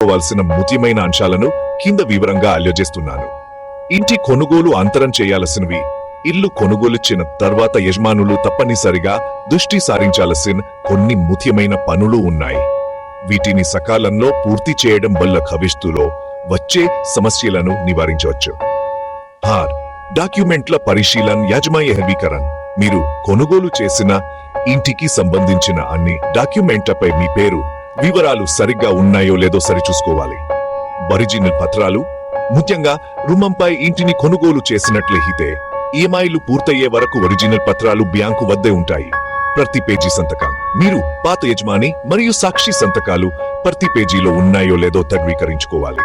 తెలుసుకోవాల్సిన ముఖ్యమైన అంశాలను కింద వివరంగా అల్లజేస్తున్నాను. ఇంటి కొనుగోలు అంతరం చేయాల్సినవి ఇల్లు కొనుగోలుచ్చిన తర్వాత యజమానులు తప్పనిసరిగా దృష్టి సారించాల్సిన కొన్ని ముఖ్యమైన పనులు ఉన్నాయి. వీటిని సకాలంలో పూర్తి చేయడం వల్ల భవిష్యత్తులో వచ్చే సమస్యలను నివారించవచ్చు. హార్ డాక్యుమెంట్ల పరిశీలన యాజమాన్య మీరు కొనుగోలు చేసిన ఇంటికి సంబంధించిన అన్ని డాక్యుమెంట్లపై మీ పేరు వివరాలు సరిగ్గా ఉన్నాయో లేదో సరిచూసుకోవాలి. ఒరిజినల్ పత్రాలు ముఖ్యంగా రుమంపై ఇంటిని కొనుగోలు చేసినట్లయితే ఈఎంఐలు పూర్తయ్యే వరకు ఒరిజినల్ పత్రాలు బ్యాంకు వద్దే ఉంటాయి. ప్రతి పేజీ సంతకం. మీరు పాత యజమాని మరియు సాక్షి సంతకాలు ప్రతి పేజీలో ఉన్నాయో లేదో ధృవీకరించుకోవాలి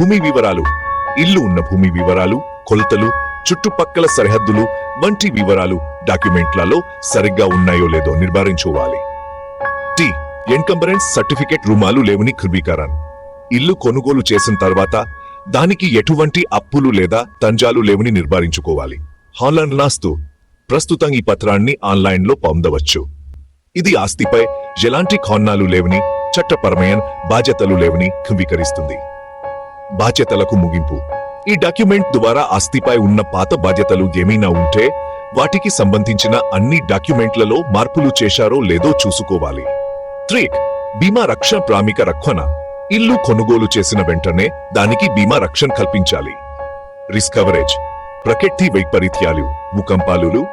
భూమి వివరాలు. ఇల్లు ఉన్న భూమి వివరాలు కొలతలు చుట్టుపక్కల సరిహద్దులు వంటి వివరాలు డాక్యుమెంట్లలో సరిగ్గా ఉన్నాయో లేదో నిర్ధారించుకోవాలి. టి. ఎన్కంబరెన్స్ సర్టిఫికేట్ రుమాలు లేవని ధృవీకరణ. ఇల్లు కొనుగోలు చేసిన తర్వాత దానికి ఎటువంటి అప్పులు లేదా తంజాలు లేవని నిర్ధారించుకోవాలి. హాలాండ్ నాస్తు. ప్రస్తుతం ఈ పత్రాన్ని ఆన్లైన్లో పొందవచ్చు. ఇది ఆస్తిపై ఎలాంటి ఖాన్నాలు లేవని చట్టపరమైన బాధ్యతలు లేవని ధృవీకరిస్తుంది. బాధ్యతలకు ముగింపు. ఈ డాక్యుమెంట్ ద్వారా ఆస్తిపై ఉన్న పాత బాధ్యతలు ఏమైనా ఉంటే వాటికి సంబంధించిన అన్ని డాక్యుమెంట్లలో మార్పులు చేశారో లేదో చూసుకోవాలి. త్రీక్ బీమా రక్షణ ప్రామిక రక్షణ. ఇల్లు కొనుగోలు చేసిన వెంటనే దానికి బీమా రక్షణ కల్పించాలి. రిస్క్ కవరేజ్ ప్రకృతి వైపరీత్యాలు భూకంపాలు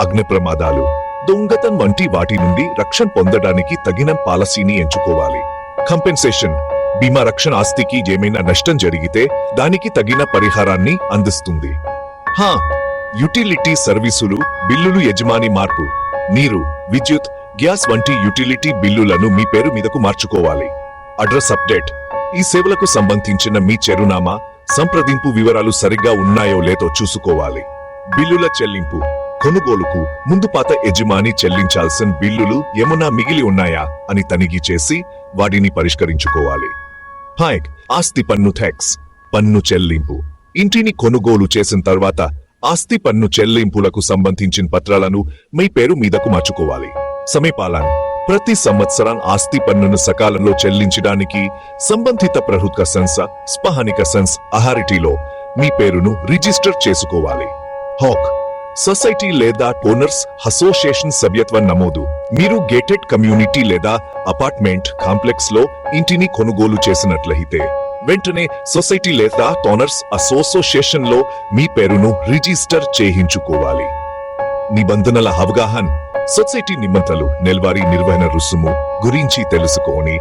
అగ్ని ప్రమాదాలు దొంగతనం వంటి వాటి నుండి రక్షణ పొందడానికి తగిన పాలసీని ఎంచుకోవాలి. కంపెన్సేషన్ బీమా రక్షణ ఆస్తికి ఏమైనా నష్టం జరిగితే దానికి తగిన పరిహారాన్ని అందిస్తుంది. హా యుటిలిటీ సర్వీసులు బిల్లులు యజమాని మార్పు. నీరు విద్యుత్ గ్యాస్ వంటి యుటిలిటీ బిల్లులను మీ పేరు మీదకు మార్చుకోవాలి. Address update. ఈ సేవలకు సంబంధించిన మీ చిరునామా సంప్రదింపు వివరాలు సరిగ్గా ఉన్నాయో లేదో చూసుకోవాలి. బిల్లుల చెల్లింపు. కొనుగోలుకు ముందు పాత యజమాని చెల్లించాల్సిన బిల్లులు ఏమన్నా మిగిలి ఉన్నాయా అని తనిఖీ చేసి వాటిని పరిష్కరించుకోవాలి. హాయ్ ఆస్తి పన్ను ట్యాక్స్. పన్ను చెల్లింపు. ఇంటిని కొనుగోలు చేసిన తర్వాత ఆస్తి పన్ను చెల్లింపులకు సంబంధించిన పత్రాలను మీ పేరు మీదకు మార్చుకోవాలి. సమీపాలను. ప్రతి సంవత్సరం ఆస్తి పన్నును సకాలంలో చెల్లించడానికి సంబంధిత ప్రభుత్వ సంస్థ స్పహానిక సంస్థ అహారిటీలో మీ పేరును రిజిస్టర్ చేసుకోవాలి. హాక్ సొసైటీ లేదా ఓనర్స్ అసోసియేషన్ సభ్యత్వ నమోదు. మీరు గేటెడ్ కమ్యూనిటీ లేదా అపార్ట్మెంట్ కాంప్లెక్స్లో ఇంటిని కొనుగోలు చేసినట్లయితే వెంటనే సొసైటీ లేదా టోనర్స్ అసోసియేషన్లో మీ పేరును రిజిస్టర్ చేయించుకోవాలి. నిబంధనల అవగాహన సొసైటీ నిబంధనలు నెలవారీ నిర్వహణ రుసుము గురించి తెలుసుకొని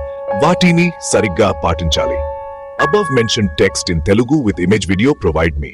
వాటిని సరిగ్గా పాటించాలి. Above mention text in Telugu with image video provide me